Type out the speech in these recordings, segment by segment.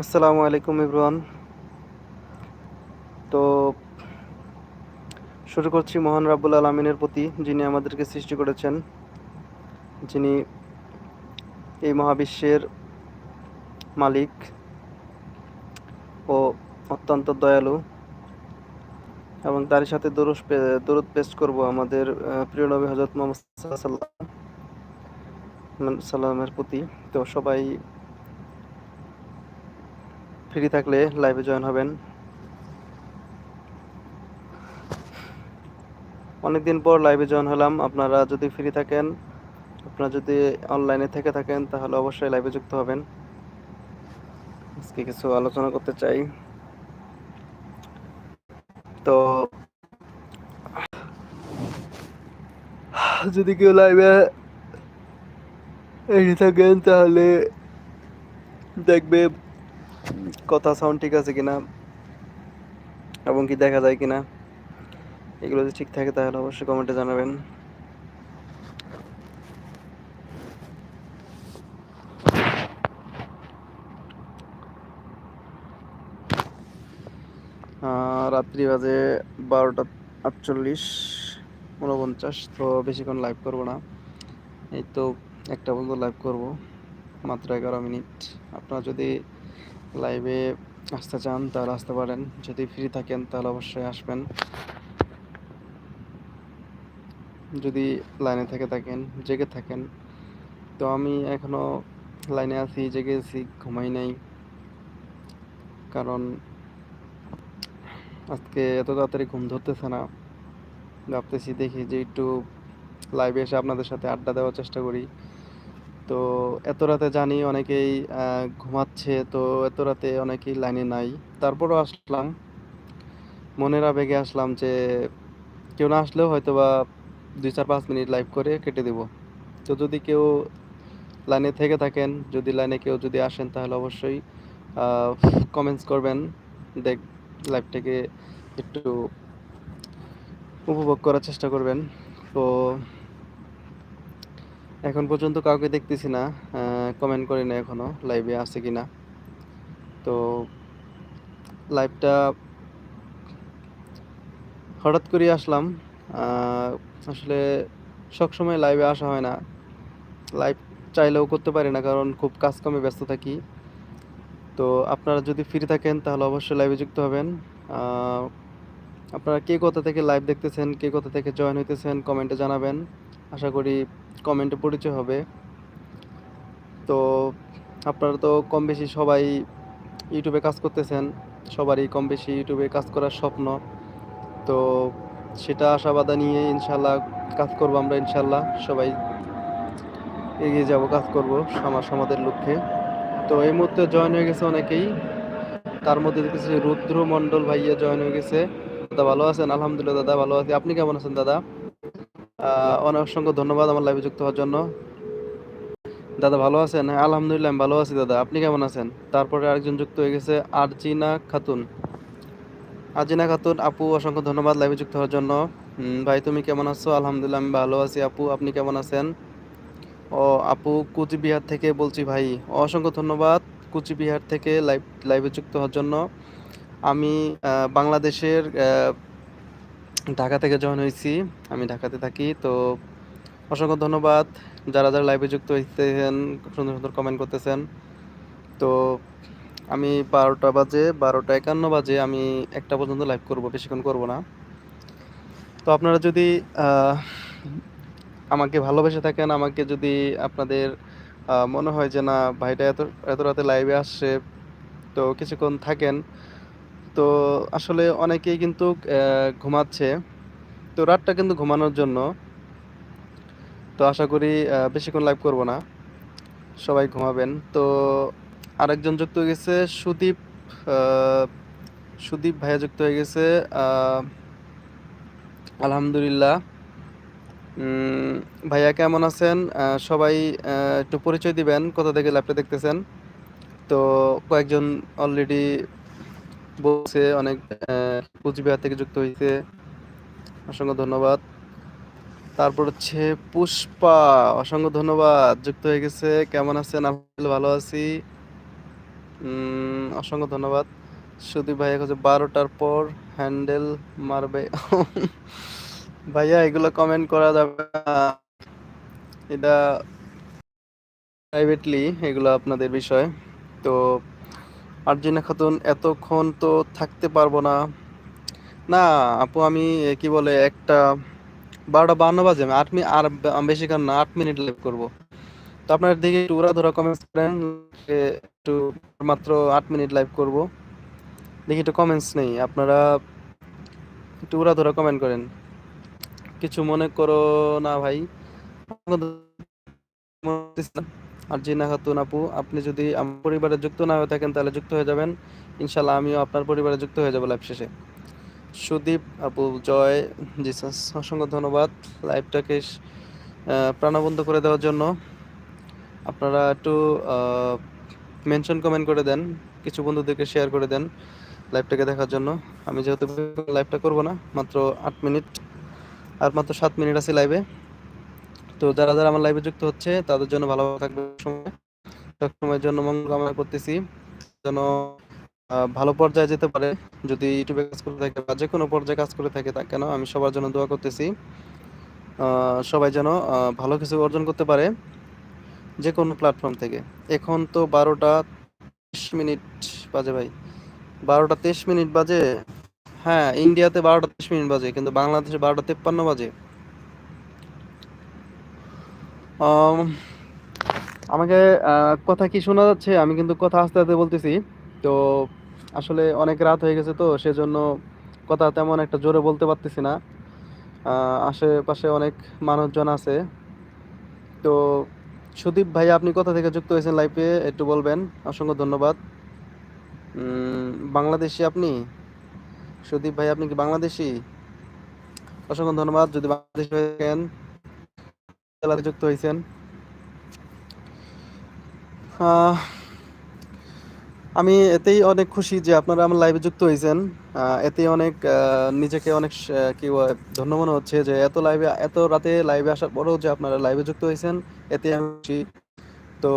আসসালামু আলাইকুম ইব্রান তো শুরু করছি মহান রাব্বুল আলমিনের প্রতি, যিনি আমাদেরকে সৃষ্টি করেছেন, যিনি এই মহাবিশ্বের মালিক ও অত্যন্ত দয়ালু এবং তারই সাথে দরুদ পেশ করব আমাদের প্রিয় নবী হজরত মোহাম্মদ সাল্লামের প্রতি। তো সবাই ফ্রি থাকলে লাইভে জয়েন হবেন। অনেকদিন পর লাইভে জয়েন হলাম। আপনারা যদি ফ্রি থাকেন, আপনারা যদি অনলাইনে থেকে থাকেন, তাহলে অবশ্যই লাইভে যুক্ত হবেন। আজকে কিছু আলোচনা করতে চাই। তো যদি কেউ লাইভে এসে থাকেন, তাহলে দেখবে কথা সাউন্ড ঠিক আছে কিনা এবং কি দেখা যায় কিনা, এগুলো যদি ঠিক থাকে তাহলে অবশ্যই কমেন্টে জানাবেন। রাত্রি বাজে বারোটা আটচল্লিশ উনপঞ্চাশ তো বেশিক্ষণ লাইভ করব না। এই তো একটা পর্যন্ত লাইভ করব, মাত্র এগারো মিনিট। আপনারা যদি লাইভে আসতে চান, তাহলে আসতে পারেন। যদি ফ্রি থাকেন, তাহলে অবশ্যই আসবেন। যদি লাইনে থেকে থাকেন, জেগে থাকেন, তো আমি এখনও লাইনে আছি, জেগে আছি, ঘুমাই নাই। কারণ আজকে এত তাড়াতাড়ি ঘুম ধরতেছে না। ভাবতেছি দেখি যে একটু লাইভে এসে আপনাদের সাথে আড্ডা দেওয়ার চেষ্টা করি। তো এত রাতে জানি অনেকেই ঘুমাচ্ছে, তো এত রাতে অনেকেই লাইনে নাই। তারপরও আসলাম। মনের আবেগে আসলাম যে, কেউ না আসলেও হয়তো বা দুই চার পাঁচ মিনিট লাইভ করে কেটে দেব। তো যদি কেউ লাইনে থেকে থাকেন, যদি লাইনে কেউ যদি আসেন, তাহলে অবশ্যই কমেন্টস করবেন। দেখ লাইভটাকে একটু উপভোগ করার চেষ্টা করবেন। তো এখন পর্যন্ত কাউকে দেখতেছি না কমেন্ট করি না এখনও লাইভে আছে কি না তো লাইভটা হঠাৎ করে আসলাম আসলে সবসময় লাইভে আসা হয় না। লাইভ চাইলেও করতে পারি না কারণ খুব কাজ কমে ব্যস্ত থাকি। তো আপনারা যদি ফ্রি থাকেন তাহলে অবশ্যই লাইভে যুক্ত হবেন। আপনারা কে কোথা থেকে লাইভ দেখতেছেন, কে কোথা থেকে জয়েন হইতেছেন কমেন্টে জানাবেন। আশা করি কমেন্টে পরিচয় হবে। তো আপনারা তো কম বেশি সবাই ইউটিউবে কাজ করতেছেন, সবারই কম বেশি ইউটিউবে কাজ করার স্বপ্ন। তো সেটা আশাবাদা নিয়ে ইনশাল্লাহ কাজ করব আমরা ইনশাল্লাহ সবাই এগিয়ে যাব, কাজ করব আমার সমাজের লক্ষ্যে। তো এই মুহূর্তে জয়েন হয়ে গেছে অনেকেই। তার মধ্যে দেখতেছি রুদ্র মন্ডল ভাইয়া জয়েন হয়ে গেছে। দাদা ভালো আছেন? আলহামদুলিল্লাহ, দাদা ভালো আছি। আপনি কেমন আছেন, দাদা? অনেক অসংখ্য ধন্যবাদ আমার লাইভে যুক্ত হওয়ার জন্য। দাদা ভালো আছেন? হ্যাঁ আলহামদুলিল্লাহ, আমি ভালো আছি দাদা। আপনি কেমন আছেন? তারপরে আরেকজন যুক্ত হয়ে গেছে, আরজিনা খাতুন। আজিনা খাতুন, আপু, অসংখ্য ধন্যবাদ লাইভে যুক্ত হওয়ার জন্য। ভাই, তুমি কেমন আছো? আলহামদুলিল্লাহ, আমি ভালো আছি। আপু, আপনি কেমন আছেন? ও, আপু, কুচবিহার থেকে বলছি ভাই, অসংখ্য ধন্যবাদ কুচবিহার থেকে লাইভ লাইভে যুক্ত হওয়ার জন্য। আমি বাংলাদেশের ঢাকা থেকে জয়েন হয়েছি, আমি ঢাকাতে থাকি, তো অসংখ্য ধন্যবাদ। যারা যারা লাইভে যুক্ত হইতেছেন, সুন্দর সুন্দর কমেন্ট করতেছেন। তো আমি বারোটা বাজে, বারোটা একান্ন বাজে আমি একটা পর্যন্ত লাইভ করব, বেশিক্ষণ করব না। তো আপনারা যদি আমাকে ভালোবেসে থাকেন, আমাকে যদি আপনাদের মনে হয় যে না, ভাইটা এত এত রাতে লাইভে আসছে, তো কিছুক্ষণ থাকেন। তো আসলে অনেকেই কিন্তু ঘুমাচ্ছে। তো রাতটা কিন্তু ঘুমানোর জন্য। তো আশা করি বেশিক্ষণ লাইভ করব না। সবাই ঘুমাবেন। তো আরেকজন যুক্ত হয়ে গেছে, সুদীপ সুদীপ ভাইয়া যুক্ত হয়ে গেছে আলহামদুলিল্লাহ। ভাইয়া কেমন আছেন? সবাই একটু পরিচয় দিবেন, কোথা থেকে লাইভটা দেখতেছেন? তো কয়েকজন অলরেডি বলছে, অনেক কুচবিহার থেকে যুক্ত হয়েছে। অসংখ্য ধন্যবাদ। তারপর হচ্ছে পুষ্পা, অসংখ্য ধন্যবাদ, যুক্ত হয়ে গেছে। কেমন আছেন? আলহামদুলিল্লাহ ভালো আছি। অসংখ্য ধন্যবাদ। সুদীপ ভাইয়া কাছে বারোটার পর হ্যান্ডেল মারবে। ভাইয়া, এগুলো কমেন্ট করা যাবে এটা প্রাইভেটলি এগুলো আপনাদের বিষয়। তো আরজিনা খাতুন, এতক্ষণ তো থাকতে পারব না। না, আপু, আমি কি বলে, একটা বারোটা বান্ন বাজে আট মিনিট আর বেশিক্ষণ না, আট মিনিট লাইভ করব। তো আপনার দিকে একটু উড়া ধরা কমেন্টস করেন একটু মাত্র আট মিনিট লাইভ করব। দেখি একটু কমেন্টস নেই, আপনারা একটু উড়া ধরা কমেন্ট করেন। কিছু মনে করো না ভাই। আর জিনা খাতুন আপু আপনি যদি আমার পরিবারে যুক্ত না হয়ে থাকেন তাহলে যুক্ত হয়ে যাবেন। ইনশাল্লাহ আমিও আপনার পরিবারে যুক্ত হয়ে যাব লাইভ শেষে। সুদীপ, আপু, জয়, জিসাস, অসংখ্য ধন্যবাদ লাইভটাকে প্রাণবন্ত করে দেওয়ার জন্য। আপনারা একটু মেনশন কমেন্ট করে দেন, কিছু বন্ধুদেরকে শেয়ার করে দেন লাইভটাকে দেখার জন্য। আমি যেহেতু লাইভটা করব না, মাত্র আট মিনিট আর মাত্র সাত মিনিট আছে লাইভে তো যারা যারা আমার লাইভে যুক্ত হচ্ছে, তাদের জন্য ভালো থাকবে সময় সময়ের জন্য মঙ্গল কামনা করতেছি, যেন ভালো পর্যায়ে যেতে পারে। যদি ইউটিউবে কাজ করে থাকে বা যে কোনো পর্যায়ে কাজ করে থাকে, তা কেন? আমি সবার জন্য দোয়া করতেছি। সবাই যেন ভালো কিছু অর্জন করতে পারে যে কোনো প্ল্যাটফর্ম থেকে। এখন তো বারোটা তেইশ মিনিট বাজে ভাই। বারোটা তেইশ মিনিট বাজে। হ্যাঁ ইন্ডিয়াতে বারোটা তেইশ মিনিট বাজে, কিন্তু বাংলাদেশে বারোটা তেপ্পান্ন বাজে। আমাকে কথা কি শোনা যাচ্ছে? আমি কিন্তু কথা আস্তে আস্তে বলতেছি। তো আসলে অনেক রাত হয়ে গেছে তো, সেজন্য কথা তেমন একটা জোরে বলতে পারতেছি না। আশেপাশে অনেক মানুষজন আছে। তো সুদীপ ভাই, আপনি কোথা থেকে যুক্ত হয়েছেন লাইফে একটু বলবেন। অসংখ্য ধন্যবাদ। বাংলাদেশি আপনি? সুদীপ ভাই, আপনি কি বাংলাদেশি? অসংখ্য ধন্যবাদ। যদি বাংলাদেশি হয়ে থাকেন জেলাতে যুক্ত হয়েছেন। আমি এতেই অনেক খুশি যে আপনারা আমার লাইভে যুক্ত হয়েছেন। এতেই অনেক নিজেকে অনেক কি ধন্য মনে হচ্ছে যে এত লাইভে এত রাতে লাইভে আসার পরেও যে আপনারা লাইভে যুক্ত হয়েছেন এতে আমি খুশি। তো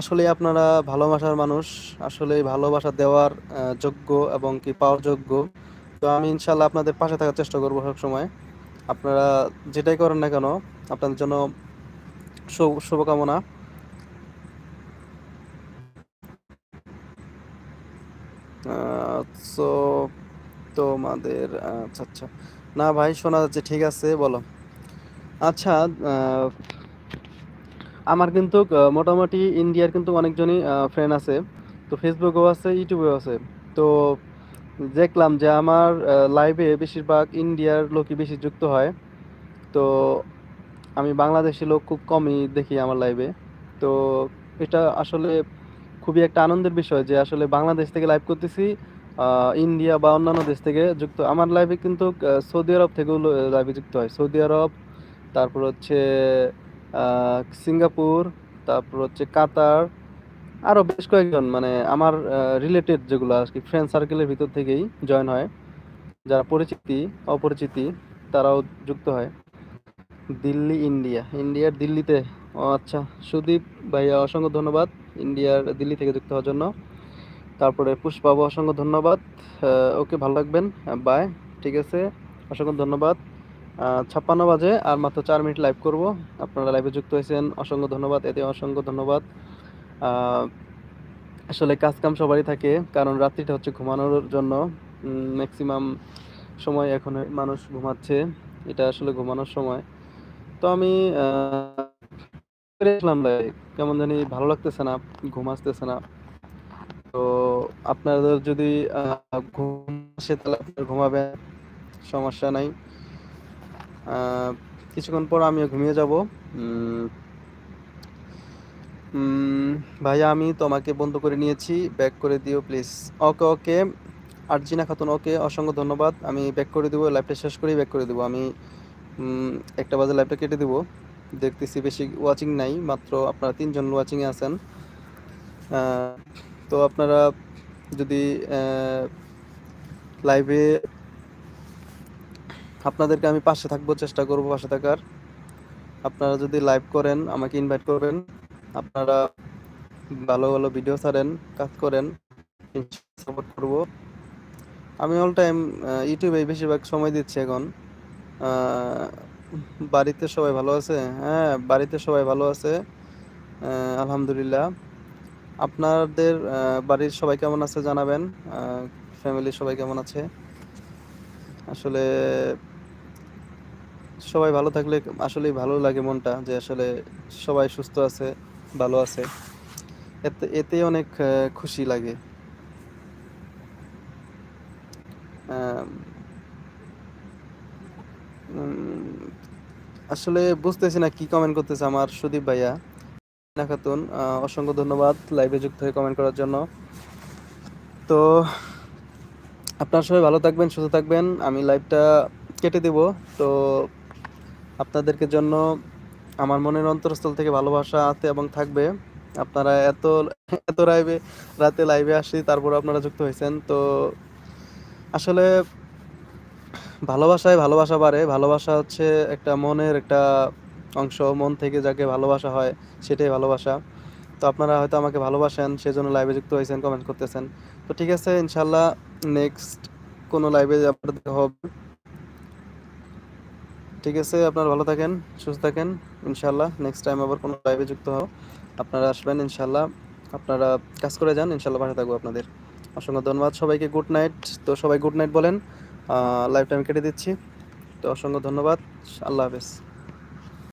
আসলে আপনারা ভালোবাসার মানুষ, আসলে ভালোবাসা দেওয়ার যোগ্য এবং কি পাওয়ার যোগ্য। তো আমি ইনশাল্লাহ আপনাদের পাশে থাকার চেষ্টা করব সব সময় আপনারা যেটাই করেন না কেন, আপনাদের জন্য শুভকামনা। সো তোমাদের আচ্ছা আচ্ছা। না ভাই, শোনা যাচ্ছে, ঠিক আছে, বলো। আচ্ছা আমার কিন্তু মোটামুটি ইন্ডিয়ার কিন্তু অনেকজনই ফ্রেন্ড আছে। তো ফেসবুকেও আছে ইউটিউবেও আছে। তো দেখলাম যে আমার লাইভে বেশিরভাগ ইন্ডিয়ার লোকই বেশি যুক্ত হয়। তো আমি বাংলাদেশি লোক খুব কমই দেখি আমার লাইভে তো এটা আসলে খুবই একটা আনন্দের বিষয় যে আসলে বাংলাদেশ থেকে লাইভ করতেছি ইন্ডিয়া বা অন্যান্য দেশ থেকে যুক্ত। আমার লাইভে কিন্তু সৌদি আরব থেকেও লাইভে যুক্ত হয়। সৌদি আরব, তারপর হচ্ছে সিঙ্গাপুর, তারপর হচ্ছে কাতার, আরও বেশ কয়েকজন মানে আমার রিলেটেড যেগুলো আর কি ফ্রেন্ড সার্কেলের ভিতর থেকেই জয়েন হয়। যারা পরিচিতি, অপরিচিতি, তারাও যুক্ত হয়। দিল্লি, ইন্ডিয়া। ইন্ডিয়ার দিল্লিতে, ও আচ্ছা সুদীপ ভাইয়া, অসংখ্য ধন্যবাদ। ইন্ডিয়ার দিল্লি থেকে যুক্ত হওয়ার জন্য। তারপরে পুষ্পাবু অসংখ্য ধন্যবাদ। ওকে ভালো লাগবেন বাই ঠিক আছে? অসংখ্য ধন্যবাদ। ছাপ্পান্ন বাজে আর মাত্র চার মিনিট লাইভ করব। আপনারা লাইভে যুক্ত হয়েছেন। অসংখ্য ধন্যবাদ। এতে অসংখ্য ধন্যবাদ। আসলে কাজ কাম সবারই থাকে, কারণ রাত্রিটা হচ্ছে ঘুমানোর জন্য। ম্যাক্সিমাম সময় এখন মানুষ ঘুমাচ্ছে। এটা আসলে ঘুমানোর সময়। তো আমি live। কেমন জানি ভালো লাগতেছে না, ঘুম আসতেছে না। তো আপনাদের যদি ঘুম আসে তাহলে আপনারা সমস্যা নাই। কিছুক্ষণ পর আমিও ঘুমিয়ে যাব। ভাইয়া আমি তোমাকে বন্ধ করে নিয়েছি, ব্যাক করে দিও please. Okay okay. Arjina Khatun, okay, অসংখ্য ধন্যবাদ। আমি ব্যাক করে দেবো লাইভটা শেষ করেই ব্যাক করে দেবো। আমি একটা বাজে লাইভটা কেটে দেবো। দেখতেছি বেশি ওয়াচিং নাই, মাত্র আপনারা তিনজন ওয়াচিংয়ে আছেন। তো আপনারা যদি লাইভে আপনাদেরকে আমি পাশে থাকব, চেষ্টা করব পাশে থাকার। আপনারা যদি লাইভ করেন, আমাকে ইনভাইট করবেন। আপনারা ভালো ভালো ভিডিও ছাড়েন, কাজ করেন সাপোর্ট করব। আমি অল টাইম ইউটিউবে বেশিরভাগ সময় দিচ্ছি এখন। বাড়িতে সবাই ভালো আছে? হ্যাঁ বাড়িতে সবাই ভালো আছে। আলহামদুলিল্লাহ। আপনাদের বাড়ির সবাই কেমন আছে জানাবেন। ফ্যামিলির সবাই কেমন আছে? আসলে সবাই ভালো থাকলে আসলেই ভালো লাগে মনটা যে আসলে সবাই সুস্থ আছে, ভালো আছে। এতে এতে অনেক খুশি লাগে। আসলে বুঝতেছি না কি কমেন্ট করতেছে আমার সুদীপ ভাইয়া। না খাতুন অসংখ্য ধন্যবাদ লাইভে যুক্ত হয়ে কমেন্ট করার জন্য। তো, আপনার সবাই ভালো থাকবেন, সুস্থ থাকবেন। আমি লাইভটা কেটে দেব। তো, আপনাদেরকে জন্য আমার মনের অন্তরস্থল থেকে ভালোবাসা আছে এবং থাকবে। আপনারা এত এত লাইভে রাতে লাইভে আসি তারপর আপনারা যুক্ত হয়েছেন। তো, আসলে ভালোবাসায় ভালোবাসা বাড়ে, ভালোবাসা হচ্ছে একটা মনের একটা অংশ, মন থেকে যাকে ভালোবাসা হয় সেটাই ভালোবাসা। তো আপনারা হয়তো আমাকে ভালোবাসেন, সেজন্য লাইভে যুক্ত হয়েছেন কমেন্ট করতেছেন। তো ঠিক আছে ইনশাল্লাহ নেক্সট কোনো লাইভে আপনার হবে। ঠিক আছে, আপনারা ভালো থাকেন, সুস্থ থাকেন ইনশাল্লাহ নেক্সট টাইম আবার কোনো লাইভে যুক্ত হও। আপনারা আসবেন ইনশাল্লাহ আপনারা কাজ করে যান ইনশাল্লাহ পাশে থাকব আপনাদের। অসংখ্য ধন্যবাদ, সবাইকে গুড নাইট তো সবাই গুড নাইট বলেন। লাইভটা টাইম কেটে দিচ্ছি। তো অসংখ্য ধন্যবাদ। আল্লাহ হাফেজ।